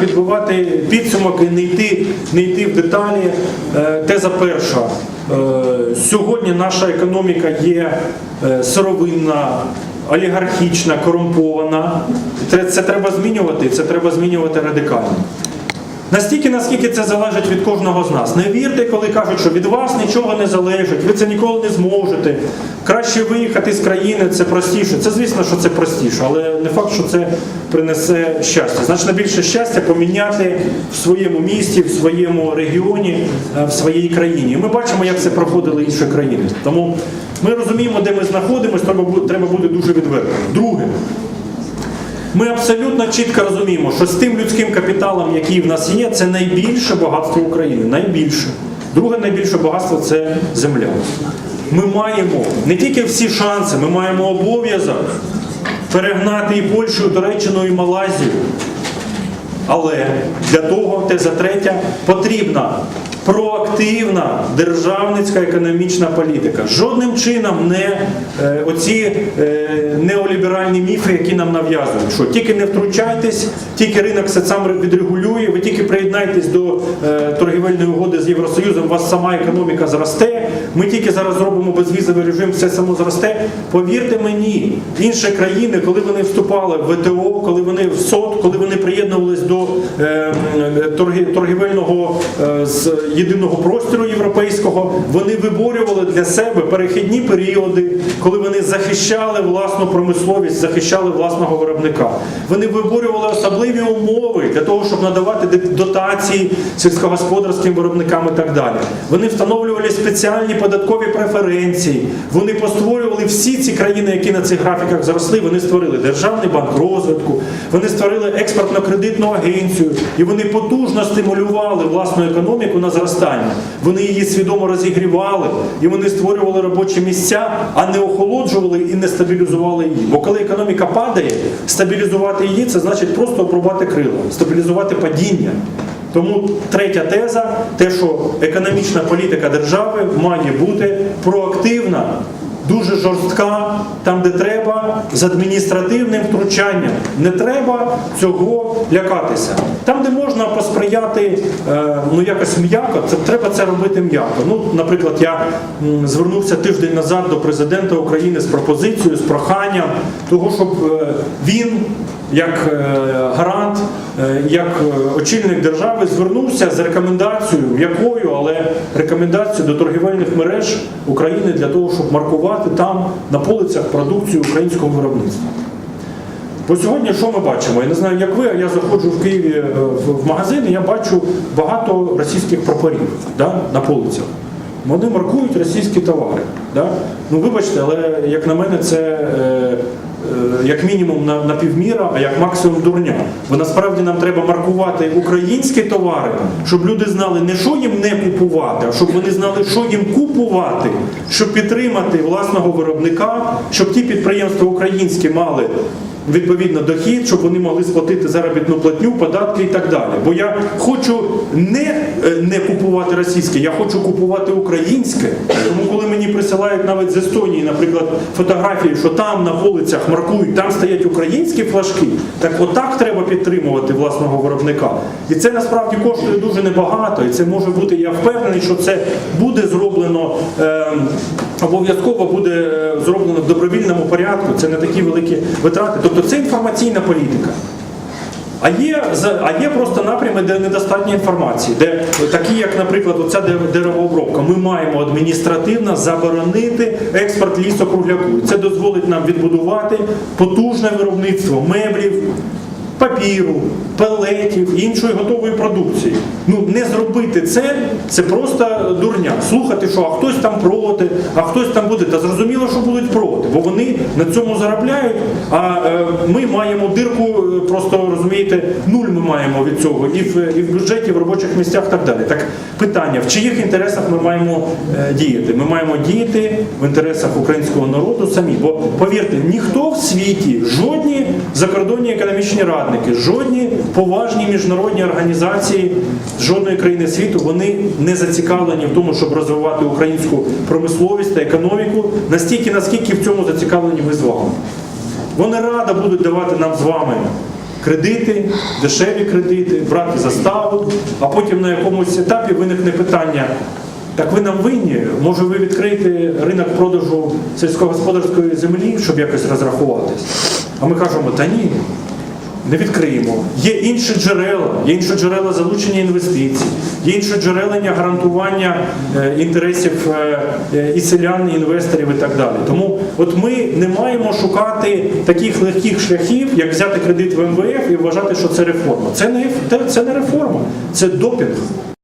підбивати підсумок і не йти, не йти в деталі. Е, Теза перша. Е, Сьогодні наша економіка є е, сировинна, олігархічна, корумпована. Це треба змінювати, це треба змінювати радикально. Настільки, наскільки це залежить від кожного з нас. Не вірте, коли кажуть, що від вас нічого не залежить, ви це ніколи не зможете. Краще виїхати з країни, це простіше. Це звісно, що це простіше, але не факт, що це принесе щастя. Значно більше щастя поміняти в своєму місті, в своєму регіоні, е, в своїй країні. І ми бачимо, як це проходили інші країни. Тому ми розуміємо, де ми знаходимося, треба бу- треба бути дуже відвертим. Друге. Ми абсолютно чітко розуміємо, що з тим людським капіталом, який в нас є, це найбільше багатство України. Найбільше. Друге найбільше багатство це земля. Ми маємо не тільки всі шанси, ми маємо обов'язок перегнати і Польщу, і Туреччину, і Малайзію. Але для того, теза третя, потрібна проактивна державницька економічна політика. Жодним чином не е, оці е, неоліберальні міфи, які нам нав'язують, що тільки не втручайтесь, тільки ринок все сам відрегулює, ви тільки приєднайтесь до е, торгівельної угоди з Євросоюзом, у вас сама економіка зросте. Ми тільки зараз зробимо безвізовий режим, все само зросте. Повірте мені, інші країни, коли вони вступали в ВТО, коли вони в СОТ, коли вони приєднувались до торгівельного з єдиного простору європейського, вони виборювали для себе перехідні періоди, коли вони захищали власну промисловість, захищали власного виробника. Вони виборювали особливі умови для того, щоб надавати дотації сільськогосподарським виробникам і так далі. Вони встановлювали спеціальні податкові преференції. Вони постворювали всі ці країни, які на цих графіках зросли. Вони створили державний банк розвитку, вони створили експортно-кредитну агенцію, і вони потужно стимулювали власну економіку на зростання. Вони її свідомо розігрівали, і вони створювали робочі місця, а не охолоджували і не стабілізували її. Бо коли економіка падає, стабілізувати її це значить просто обрубати крила, стабілізувати падіння. Тому третя теза, те, що економічна політика держави має бути проактивна, дуже жорстка, там, де треба, з адміністративним втручанням. Не треба цього лякатися. Там, де можна посприяти е, ну, якось м'яко, це треба це робити м'яко. Ну, наприклад, я звернувся тиждень назад до президента України з пропозицією, з проханням того, щоб е, він як е, гарант, е, як е, очільник держави звернувся з рекомендацією, якою, але рекомендацією до торгівельних мереж України для того, щоб маркувати там на полицях продукцію українського виробництва. Бо сьогодні що ми бачимо? Я не знаю, як ви, а я заходжу в Києві в магазин і я бачу багато російських прапорів да, на полицях. Вони маркують російські товари. Да? Ну вибачте, але як на мене, це як мінімум на, на півміра, а як максимум дурня. Бо насправді нам треба маркувати українські товари, щоб люди знали не що їм не купувати, а щоб вони знали, що їм купувати, щоб підтримати власного виробника, щоб ті підприємства українські мали відповідно дохід, щоб вони могли сплатити заробітну платню, податки і так далі. Бо я хочу не, е, не купувати російське, я хочу купувати українське. Тому коли мені присилають навіть з Естонії, наприклад, фотографії, що там на вулицях маркують, там стоять українські флажки, так отак треба підтримувати власного виробника. І це насправді коштує дуже небагато, і це може бути, я впевнений, що це буде зроблено. Е, Обов'язково буде е, зроблено в добровільному порядку, це не такі великі витрати. Тобто це інформаційна політика. А є, а є просто напрями, де недостатньо інформації, де такі, як, наприклад, оця деревообробка, ми маємо адміністративно заборонити експорт лісокругляку. Це дозволить нам відбудувати потужне виробництво меблів, папіру, пелетів, іншої готової продукції. Ну не зробити це це просто дурня. Слухати, що а хтось там проти, а хтось там буде. Та зрозуміло, що будуть проти, бо вони на цьому заробляють. А е, ми маємо дирку, е, просто розумієте, нуль ми маємо від цього і в, і в бюджеті, і в робочих місцях, і так далі. Так питання: в чиїх інтересах ми маємо е, діяти? Ми маємо діяти в інтересах українського народу самі. Бо повірте, ніхто в світі, жодні закордонні економічні радники, жодні поважні міжнародні організації жодної країни світу вони не зацікавлені в тому, щоб розвивати українську промисловість та економіку настільки, наскільки в цьому зацікавлені ми з вами. Вони радо будуть давати нам з вами кредити, дешеві кредити, брати заставу, а потім на якомусь етапі виникне питання. Так ви нам винні, може ви відкриєте ринок продажу сільськогосподарської землі, щоб якось розрахуватись. А ми кажемо, та ні, не відкриємо. Є інші джерела, є інші джерела залучення інвестицій, є інші джерела гарантування е, інтересів е, е, і селян, і інвесторів і так далі. Тому от ми не маємо шукати таких легких шляхів, як взяти кредит в МВФ і вважати, що це реформа. Це не, це не реформа, це допінг.